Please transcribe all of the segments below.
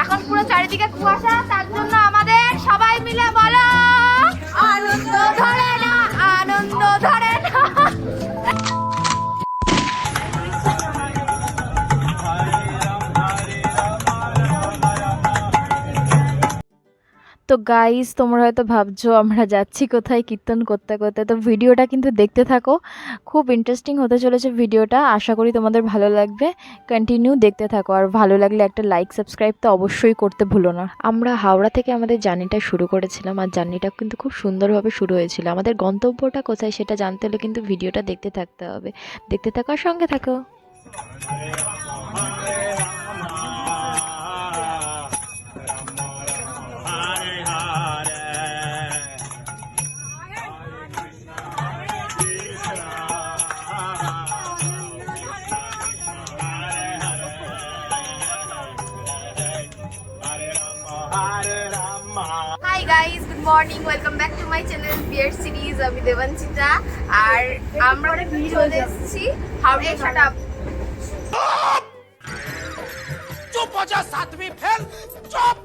এখন পুরো চারিদিকে কুয়াশা তার জন্য আমাদের সবাই মিলে বলো আনন্দ গাইস তোমরা হয়তো ভাবছ, আমরা যাচ্ছি কোথায়, কীর্তন করতে করতে। তো ভিডিওটা কিন্তু দেখতে থাকো। খুব ইন্টারেস্টিং হতে চলেছে ভিডিওটা। আশা করি তোমাদের ভালো লাগবে। কন্টিনিউ দেখতে থাকো। আর ভালো লাগলে একটা লাইক সাবস্ক্রাইব তো অবশ্যই করতে ভুলো না। আমরা হাওড়া থেকে আমাদের জার্নিটা শুরু করেছিলাম। আর জার্নিটা কিন্তু খুব সুন্দরভাবে শুরু হয়েছিল। আমাদের গন্তব্যটা কোথায় সেটা জানতে হলে কিন্তু ভিডিওটা দেখতে থাকতে হবে। দেখতে থাকো আর সঙ্গে থাকো। hi guys good morning welcome back to my channel beer series আমি দেবাঞ্চিতা আর আমরা চলে এসেছি হাওড়া শাট আপ चुप हो जा सातवीं फेल चुप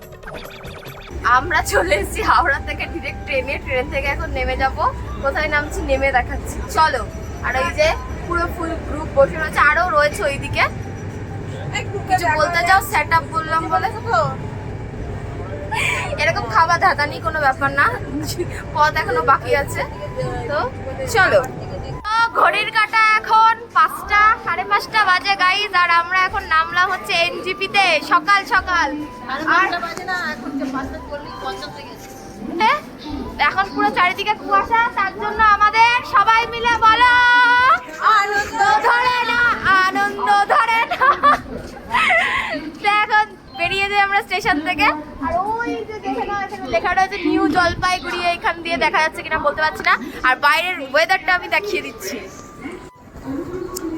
আমরা চলে এসেছি হাওড়া থেকে ডিরেক্ট ট্রেনে ট্রেন থেকে এখন নেমে যাব কোথায় নামছি নেমে দেখাচ্ছি চলো আর ওই যে পুরো ফুল গ্রুপ বসে রয়েছে আরো রয়েছে ওইদিকে কিছু বলতে যাও সেট আপ বললাম বলে এরকম খাওয়া ধাতানি কোনো ব্যাপার না। পথ এখনও বাকি আছে। তো চলো। তো ঘড়ির কাটা এখন পাঁচটা সাড়ে পাঁচটা বাজে গাইজ আর আমরা এখন নামলাম হচ্ছে এনজিপিতে সকাল সকাল। আর? এখন পুরো চারিদিকে কুয়াশা তার জন্য আমাদের সবাই মিলে বলো আনন্দ। ধরে না আনন্দ ধরে না তো এখন বেরিয়ে যাই আমরা স্টেশন থেকে। আর ওই যে দেখে এখানে লেখা রয়েছে নিউ জলপাইগুড়ি এখান দিয়ে দেখা যাচ্ছে কিনা বলতে পারছি না। আর বাইরের ওয়েদারটা আমি দেখিয়ে দিচ্ছি।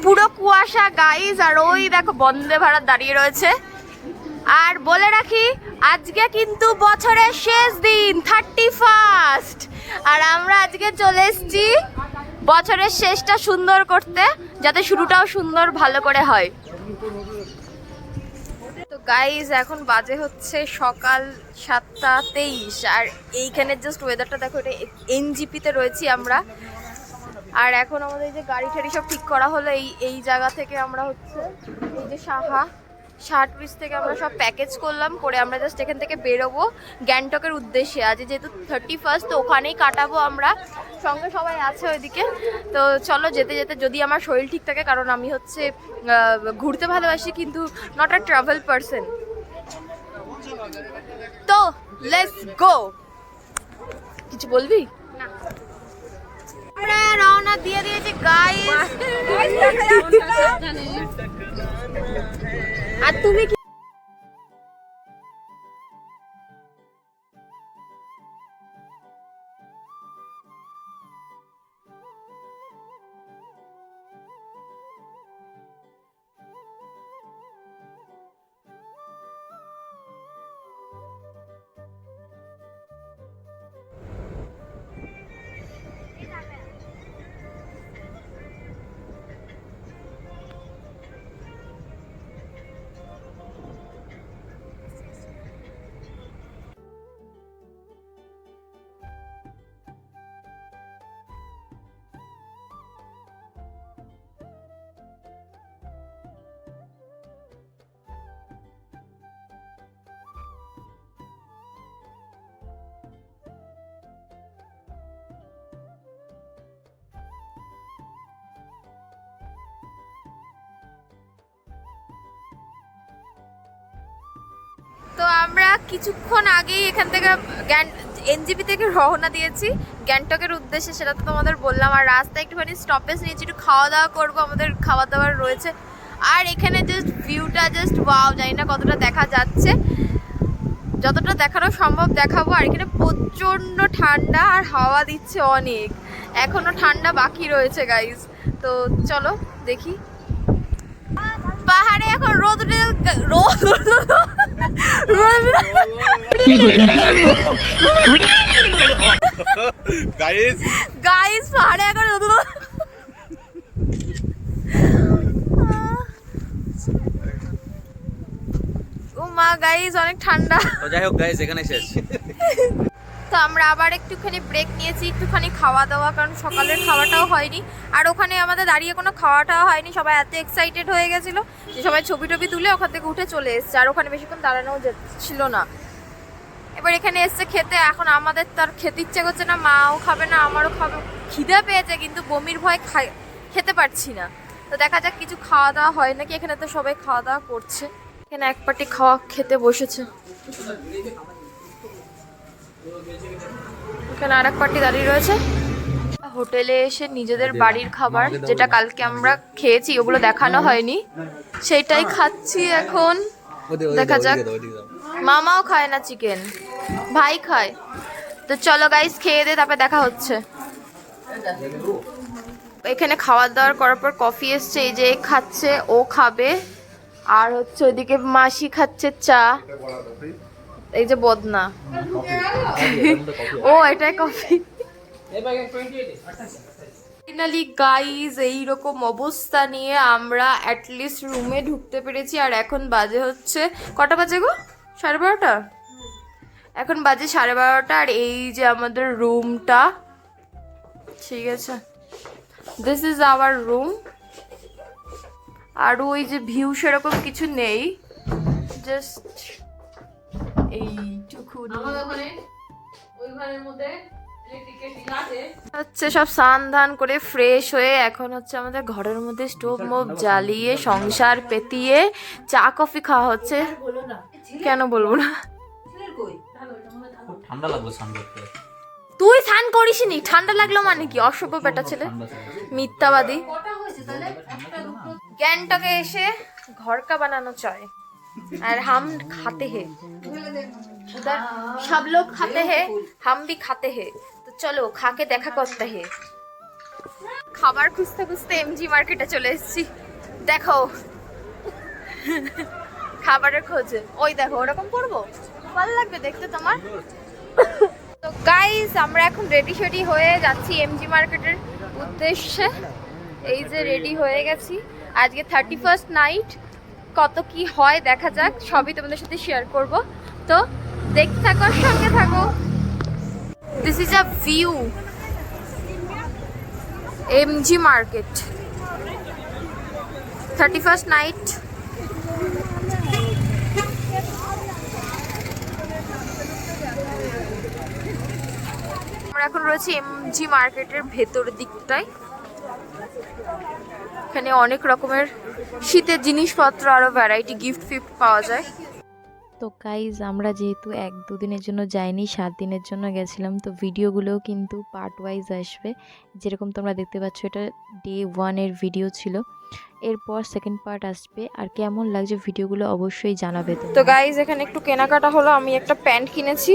পুরো কুয়াশা গাইজ আর ওই দেখো, বন্দে ভারত দাঁড়িয়ে রয়েছে। আর বলে রাখি, আজকে কিন্তু বছরের শেষ দিন থার্টি ফার্স্ট আর আমরা আজকে চলে এসেছি বছরের শেষটা সুন্দর করতে, যাতে শুরুটাও সুন্দর, ভালো করে হয়। গাইজ এখন বাজে হচ্ছে সকাল সাতটা তেইশ। আর এইখানে জাস্ট ওয়েদারটা দেখো, এটা এনজিপিতে রয়েছি আমরা। আর এখন আমাদের যে গাড়ি ঠাড়ি সব ঠিক করা হলো, এই এই জায়গা থেকে আমরা হচ্ছে, এই যে সাহা ষাট পিস থেকে আমরা সব প্যাকেজ করলাম করে আমরা জাস্ট এখান থেকে বেরোবো গ্যাংটকের উদ্দেশ্যে। আজ যেহেতু থার্টি ফার্স্ট তো ওখানেই কাটাবো আমরা। সঙ্গে সবাই আছে ওইদিকে। তো চলো যেতে যেতে যদি আমার শরীর ঠিক থাকে কারণ আমি হচ্ছে ঘুরতে ভালোবাসি কিন্তু নট আ ট্রাভেল পারসন তো লেটস গো কিছু বলবি? না। আমরা রওনা দিয়ে দিয়েছি গাইস আর তুমি কিছুক্ষণ আগেই এখান থেকে এনজিপি থেকে রওনা দিয়েছি। গ্যাংটকের উদ্দেশ্যে সেটা তো তোমাদের বললাম, আর রাস্তায় একটুখানি স্টপেজ নিয়েছি, একটু খাওয়া দাওয়া করব, আমাদের খাওয়া দাওয়ার রয়েছে। আর এখানে জাস্ট ভিউটা জাস্ট ওয়াও জানি না কতটা দেখা যাচ্ছে। যতটা দেখানো সম্ভব দেখাবো, আর এখানে প্রচণ্ড ঠান্ডা আর হাওয়া দিচ্ছে অনেক। এখনও ঠান্ডা বাকি রয়েছে গাইজ তো চলো দেখি। পাহাড়ে এখন রোদ রোদ গাইস গাইস পাহাড়ে নতুন ও অনেক ঠান্ডা। যাই হোক গাইজ এখানে শেষ। তো আমরা আবার একটুখানি ব্রেক নিয়েছি, একটুখানি খাওয়া দাওয়া, কারণ সকালের খাওয়াটাও হয়নি। আর ওখানে আমাদের দাঁড়িয়ে কোনো খাওয়াটাও হয়নি, সবাই এত এক্সাইটেড হয়ে গেছিল যে সবাই ছবি টবি তুলে ওখান থেকে উঠে চলে এসছে, আর ওখানে বেশিক্ষণ দাঁড়ানোও ছিল না। এবার এখানে এসছে খেতে, এখন আমাদের তার খেতে ইচ্ছে করছে না, মাও খাবে না, আমারও খাবে, খিদে পেয়েছে, কিন্তু বমির ভয় খাই, খেতে পারছি না। তো দেখা যাক কিছু খাওয়া দাওয়া হয় নাকি, এখানে তো সবাই খাওয়া দাওয়া করছে। এখানে এক পাটি খাওয়া খেতে বসেছে। এখানে আর এক পার্টি দাঁড়িয়ে রয়েছে। হোটেলে এসে নিজেদের বাড়ির খাবার, যেটা কালকে আমরা খেয়েছি, ওগুলো দেখানো হয়নি। সেটাই খাচ্ছি এখন। দেখা যাক। মামাও খায় না চিকেন, ভাই খায়। তো চলো গাইস খেয়ে দে তারপরে দেখা হচ্ছে। এখানে খাওয়া দাওয়ার করার পর কফি এসছে, এই যে খাচ্ছে, ও খাবে। আর হচ্ছে ওইদিকে মাসি খাচ্ছে চা। এই যে বদনা। ও, এটাই কফি ফাইনালি গাইজ এইরকম অবস্থা নিয়ে আমরা অ্যাটলিস্ট রুমে ঢুকতে পেরেছি, আর এখন বাজে হচ্ছে কটা বাজে গো? সাড়ে বারোটা? এখন বাজে সাড়ে বারোটা, আর এই যে আমাদের রুমটা ঠিক আছে। দিস ইজ আওয়ার রুম আর ওই যে ভিউ সেরকম কিছু নেই। জাস্ট হচ্ছে সব স্নান ধান করে ফ্রেশ হয়ে এখন হচ্ছে আমাদের ঘরের মধ্যে স্টোভ মোভ জ্বালিয়ে সংসার পেতিয়ে চা কফি খাওয়া হচ্ছে। কেন বলব না? ঠান্ডা। লাগল তুই স্নান করিস নি ঠান্ডা লাগল মানে কি? অসভ্য বেটা ছেলে। মিথ্যাবাদী। গ্যাংটকে এসে ঘরকা বানানো চায় और हम खाते हैं उधर सब लोग खाते हैं हम भी खाते हैं तो चलो खा के দেখা করতে हैं খাবার খুঁজতে খুঁজতে এমজি মার্কেটে চলে এসেছি দেখো খাবারের খোঁজে ওই দেখো ওরকম করবো ভালো লাগবে দেখতে তোমার তো গাইস আমরা এখন রেডি শেডি হয়ে যাচ্ছি এমজি মার্কেটের উদ্দেশ্যে এই যে রেডি হয়ে গেছি আজকে থার্টি ফার্স্ট নাইট কত কি হয় দেখা যাক, সবই তোমাদের সাথে শেয়ার করব। তো দেখতে থাকো সঙ্গে থাকো। This is a view MG market thirty first night আমরা এখন রয়েছি এমজি মার্কেটের ভেতর দিকটায়। এখানে অনেক রকমের শীতের জিনিসপত্র আরও ভ্যারাইটি গিফট ফিফট পাওয়া যায়। তো গাইজ আমরা যেহেতু এক দুদিনের জন্য যাইনি সাত দিনের জন্য গেছিলাম তো ভিডিওগুলোও কিন্তু পার্ট ওয়াইজ আসবে। যেরকম তোমরা দেখতে পাচ্ছ এটা ডে ওয়ানের ভিডিও ছিল। এরপর সেকেন্ড পার্ট আসবে। আর কেমন লাগছে ভিডিওগুলো অবশ্যই জানাবে তো গাইজ এখানে একটু কেনাকাটা হলো। আমি একটা প্যান্ট কিনেছি।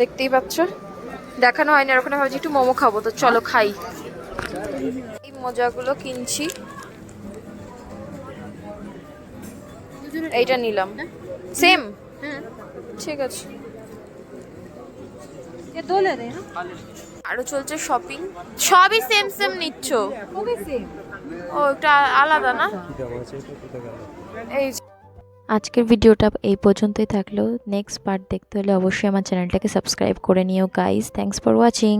দেখতেই পাচ্ছ। দেখানো হয়নি ওখানে ভাবছি একটু মোমো খাব। তো চলো খাই। এই মজাগুলো কিনছি। এইটা নিলাম। সেম ঠিক আছে। আরও চলছে শপিং সবই সেম সেম নিচ্ছ। ও একটা আলাদা না? এই আজকের ভিডিওটা এই পর্যন্তই থাকল। নেক্সট পার্ট দেখতে হলে অবশ্যই আমার চ্যানেলটাকে সাবস্ক্রাইব করে নিও গাইজ থ্যাংকস ফর ওয়াচিং